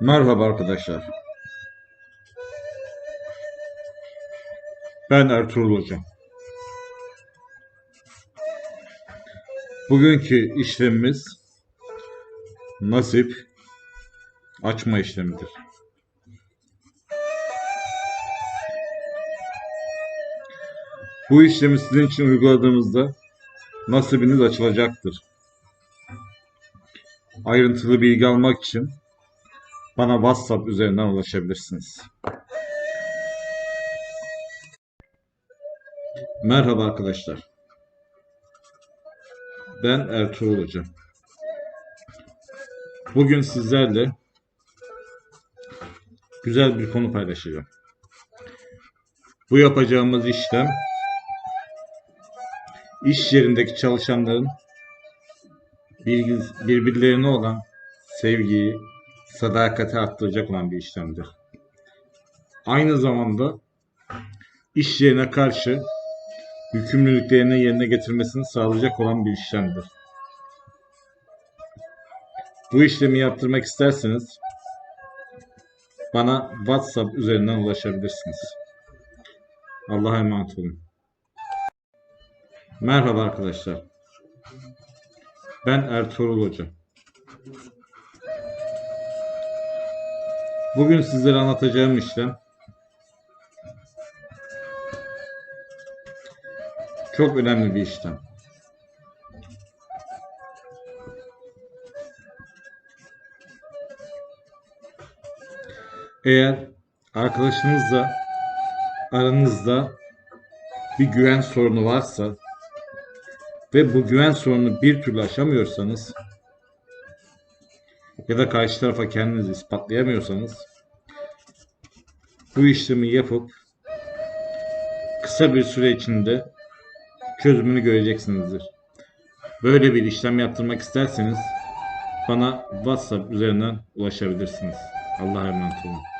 Merhaba arkadaşlar. Ben Ertuğrul Hoca. Bugünkü işlemimiz nasip açma işlemidir. Bu işlemi sizin için uyguladığımızda nasibiniz açılacaktır. Ayrıntılı bilgi almak için bana WhatsApp üzerinden ulaşabilirsiniz. Merhaba arkadaşlar. Ben Ertuğrul Hoca. Bugün sizlerle güzel bir konu paylaşacağım. Bu yapacağımız işlem iş yerindeki çalışanların birbirlerine olan sevgiyi, sadakati arttıracak olan bir işlemdir. Aynı zamanda iş yerine karşı yükümlülüklerini yerine getirmesini sağlayacak olan bir işlemdir. Bu işlemi yaptırmak isterseniz bana WhatsApp üzerinden ulaşabilirsiniz. Allah'a emanet olun. Merhaba arkadaşlar. Ben Ertuğrul Hoca. Bugün sizlere anlatacağım işlem çok önemli bir işlem. Eğer arkadaşınızla aranızda bir güven sorunu varsa ve bu güven sorununu bir türlü aşamıyorsanız ya da karşı tarafa kendinizi ispatlayamıyorsanız bu işlemi yapıp kısa bir süre içinde çözümünü göreceksinizdir. Böyle bir işlem yaptırmak isterseniz bana WhatsApp üzerinden ulaşabilirsiniz. Allah'a emanet olun.